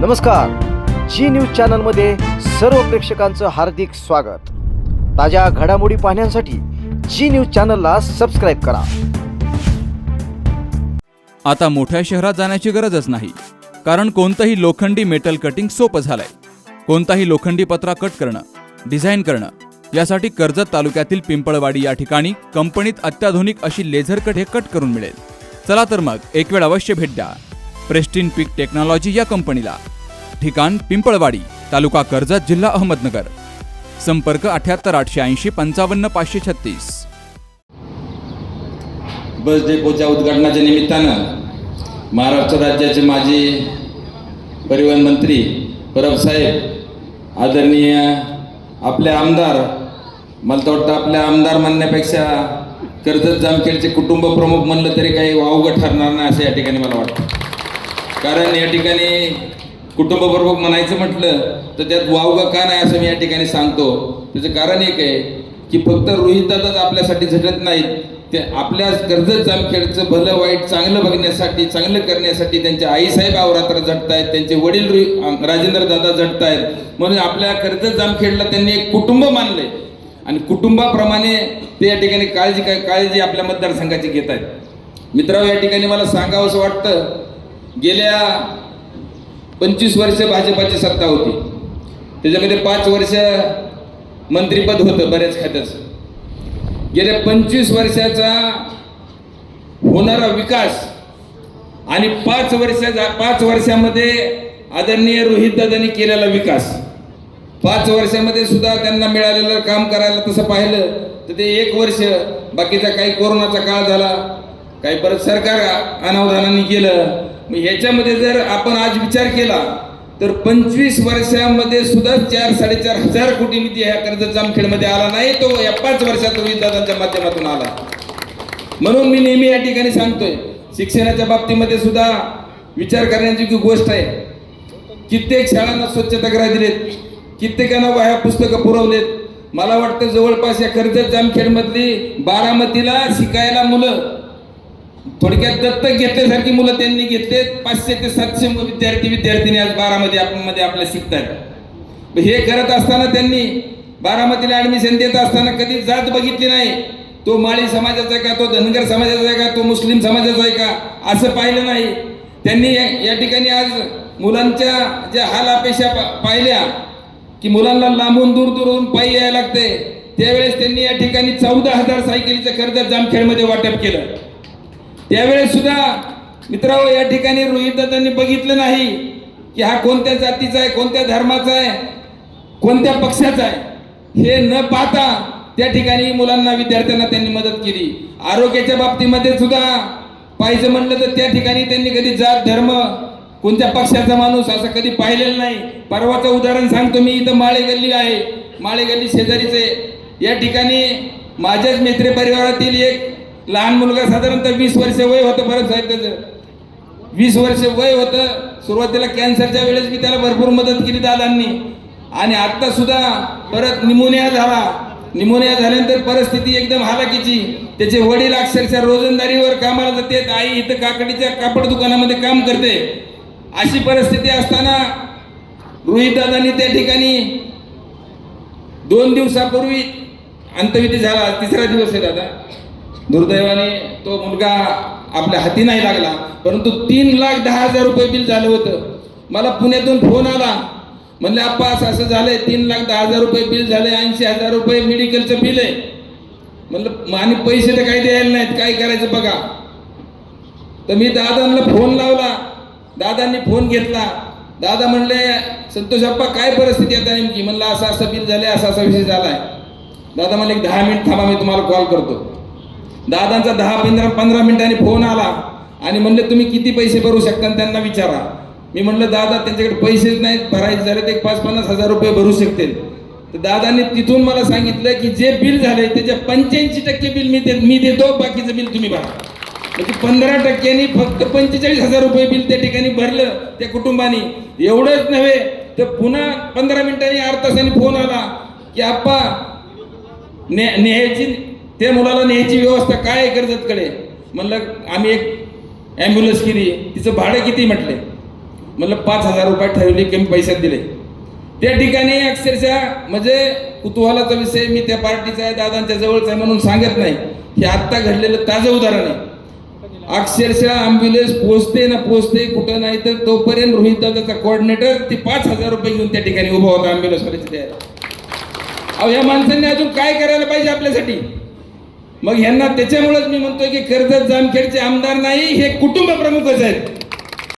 नमस्कार. जी न्यूज चॅनलमध्ये सर्व प्रेक्षकांचं हार्दिक स्वागत. ताज्या घडामोडी पाहण्यासाठी जी न्यूज चॅनलला सबस्क्राईब करा. आता मोठ्या शहरात जाण्याची गरजच नाही कारण कोणतंही लोखंडी मेटल कटिंग सोपं झालंय. कोणताही लोखंडी पत्रा कट करणं डिझाईन करणं यासाठी कर्जत तालुक्यातील पिंपळवाडी या ठिकाणी कंपनीत अत्याधुनिक अशी लेझर कट हे कट करून मिळेल. चला तर मग एक वेळ अवश्य भेट द्या. प्रेस्टिन पीक टेक्नॉलॉजी या कंपनीला. ठिकाण पिंपळवाडी तालुका कर्जत जिल्हा अहमदनगर. संपर्क अठ्याहत्तर आठशे ऐंशी पंचावन्न पाचशे छत्तीस. बस डेपोच्या उद्घाटनाच्या निमित्तानं महाराष्ट्र राज्याचे माजी परिवहन मंत्री परबसाहेब आदरणीय आपले आमदार मला तर वाटतं आपल्या आमदार म्हणण्यापेक्षा कर्जत जामखेडचे कुटुंब प्रमुख म्हणलं तरी काही वावगं ठरणार नाही असं या ठिकाणी मला वाटतं. कारण या ठिकाणी कुटुंब म्हणायचं म्हटलं तर त्यात वावगं का नाही असं मी या ठिकाणी सांगतो. त्याचं कारण एक आहे की फक्त रोहितदादाच आपल्यासाठी झटत नाहीत. ते आपल्या कर्जत जामखेडचं भलं वाईट चांगलं बघण्यासाठी चांगलं करण्यासाठी त्यांच्या आईसाहेब अवरात्र झटतायत त्यांचे वडील रोहित राजेंद्र दादा झटतायत म्हणून आपल्या कर्जत जामखेडला त्यांनी एक कुटुंब मानलंय. आणि कुटुंबाप्रमाणे ते या ठिकाणी काळजी काळजी आपल्या मतदारसंघाची घेत आहेत मित्रांनो या ठिकाणी मला सांगावं असं वाटतं गेल्या पंचवीस वर्ष भाजपाची सत्ता होती. त्याच्यामध्ये पाच वर्ष मंत्रीपद होतं बऱ्याच खात्याचं. गेल्या पंचवीस वर्षाचा होणारा विकास आणि पाच वर्षाचा पाच वर्षामध्ये आदरणीय रोहितदादांनी केलेला विकास. पाच वर्षामध्ये सुद्धा त्यांना मिळालेलं काम करायला तसं पाहिलं तर ते एक वर्ष बाकीचा काही कोरोनाचा काळ झाला काही परत सरकार अनावधानाने केलं मग ह्याच्यामध्ये जर आपण आज विचार केला तर पंचवीस वर्षामध्ये सुद्धा चार साडेचार हजार कोटी निधी ह्या कर्जत जामखेडमध्ये आला नाही तो या पाच वर्षात रोहितदादांच्या माध्यमातून आला. म्हणून मी नेहमी या ठिकाणी सांगतोय शिक्षणाच्या बाबतीमध्ये सुद्धा विचार करण्याची गोष्ट आहे कित्येक शाळांना स्वच्छतागृह दिलेत कित्येकांना वह्या पुस्तकं पुरवलेत. मला वाटतं जवळपास या कर्जत जामखेडमधली बारामतीला शिकायला मुलं थोडक्यात दत्तक घेतल्यासारखी मुलं त्यांनी घेतले पाचशे ते सातशे विद्यार्थी विद्यार्थिनी आज बारामध्ये मध्ये आपल्या शिकतात. हे करत असताना त्यांनी बारामतीला ऍडमिशन देत असताना कधी जात बघितली नाही. तो माळी समाजाचा आहे का? तो धनगर समाजाचा आहे का? तो मुस्लिम समाजाचा आहे का? असं पाहिलं नाही. त्यांनी या ठिकाणी आज मुलांच्या ज्या हाल अपेक्षा पाहिल्या की मुलांना लांबून दूर दूरहून पायी यायला लागते. त्यावेळेस त्यांनी या ठिकाणी चौदा हजार सायकलीचं कर्ज जामखेडमध्ये वाटप केलं. त्यावेळेस सुद्धा मित्रांनो या ठिकाणी रोहितदादांनी बघितलं नाही की हा कोणत्या जातीचा आहे कोणत्या धर्माचा आहे कोणत्या पक्षाचा आहे हे न पाहता त्या ठिकाणी मुलांना विद्यार्थ्यांना त्यांनी मदत केली. आरोग्याच्या बाबतीमध्ये सुद्धा पाहिजे म्हणलं तर त्या ठिकाणी त्यांनी कधी जात धर्म कोणत्या पक्षाचा माणूस असं कधी पाहिलेलं नाही. परवाचं उदाहरण सांगतो मी इथं माळे गल्ली आहे. माळे गल्ली शेजारीचे या ठिकाणी माझ्याच मित्र परिवारातील एक लहान मुलगा साधारणतः वीस वर्ष वय होतं परत साहेब त्याचं वीस वर्ष वय होतं सुरुवातीला कॅन्सरच्या वेळेस मी त्याला भरपूर मदत केली दादांनी. आणि आत्ता सुद्धा परत निमोनिया झाला. निमोनिया झाल्यानंतर परिस्थिती एकदम हालाकीची त्याचे वडील अक्षरशः रोजंदारीवर कामाला जाते आई इथं काकडीच्या कापड दुकानामध्ये काम करते. अशी परिस्थिती असताना रोहित दादांनी त्या ठिकाणी दोन दिवसापूर्वी अंतविधी झाला. तिसरा दिवस आहे दादा. दुर्दैवाने तो मुलगा आपल्या हाती नाही लागला परंतु तीन लाख दहा हजार रुपये बिल झालं होतं. मला पुण्यातून फोन आला. म्हणले आप्पा असं असं झालंय तीन लाख दहा हजार रुपये बिल झालंय ऐंशी हजार रुपये मेडिकलचं बिल आहे. म्हणलं आणि पैसे तर काही द्यायला नाहीत काय करायचं बघा. तर मी दादांना फोन लावला. दादांनी फोन घेतला. दादा म्हणले संतोष अप्पा काय परिस्थिती आता नेमकी? म्हणलं असं असं बिल झालंय असा असा विषय झालाय. दादा म्हणले एक दहा मिनिट थांबा मी तुम्हाला कॉल करतो. दादांचा दहा पंधरा पंधरा मिनिटांनी फोन आला आणि म्हणलं तुम्ही किती पैसे भरू शकता? आणि त्यांना विचारा. मी म्हणलं दादा त्यांच्याकडे पैसेच नाहीत भरायचे झाले ते एक पाच पन्नास हजार रुपये भरू शकतील. तर दादांनी तिथून मला सांगितलं की जे बिल झाले त्याच्या पंच्याऐंशी टक्के बिल मी दे मी देतो बाकीचं बिल तुम्ही भरा. म्हणजे पंधरा टक्क्यांनी फक्त पंचेचाळीस हजार रुपये बिल त्या ठिकाणी भरलं त्या कुटुंबानी. एवढंच नव्हे तर पुन्हा पंधरा मिनिटांनी आठ तासांनी फोन आला की आप्पा ने न्यायची त्या मुलाला न्यायची व्यवस्था काय आहे कर्जतकडे म्हणलं आम्ही एक ॲम्ब्युलन्स केली. तिचं भाडं किती म्हटले? म्हणलं पाच हजार रुपये ठरवले कमी पैशात दिले. त्या ठिकाणी अक्षरशः म्हणजे कुतूहलाचा विषय मी त्या पार्टीचा आहे दादांच्या जवळचा आहे म्हणून सांगत नाही. हे आत्ता घडलेलं ताजं उदाहरण आहे. अक्षरशः ॲम्ब्युलन्स पोहोचते ना पोचते कुठं नाही तर तोपर्यंत रोहित दादाचा कोऑर्डिनेटर ते पाच हजार रुपये घेऊन त्या ठिकाणी उभा होता अँब्युलन्सवाल्याच्या तयार अहो या माणसांनी अजून काय करायला पाहिजे आपल्यासाठी? मग ह्यांना त्याच्यामुळेच मी म्हणतोय की कर्जत जामखेडचे आमदार नाही हे कुटुंब प्रमुखच आहेत.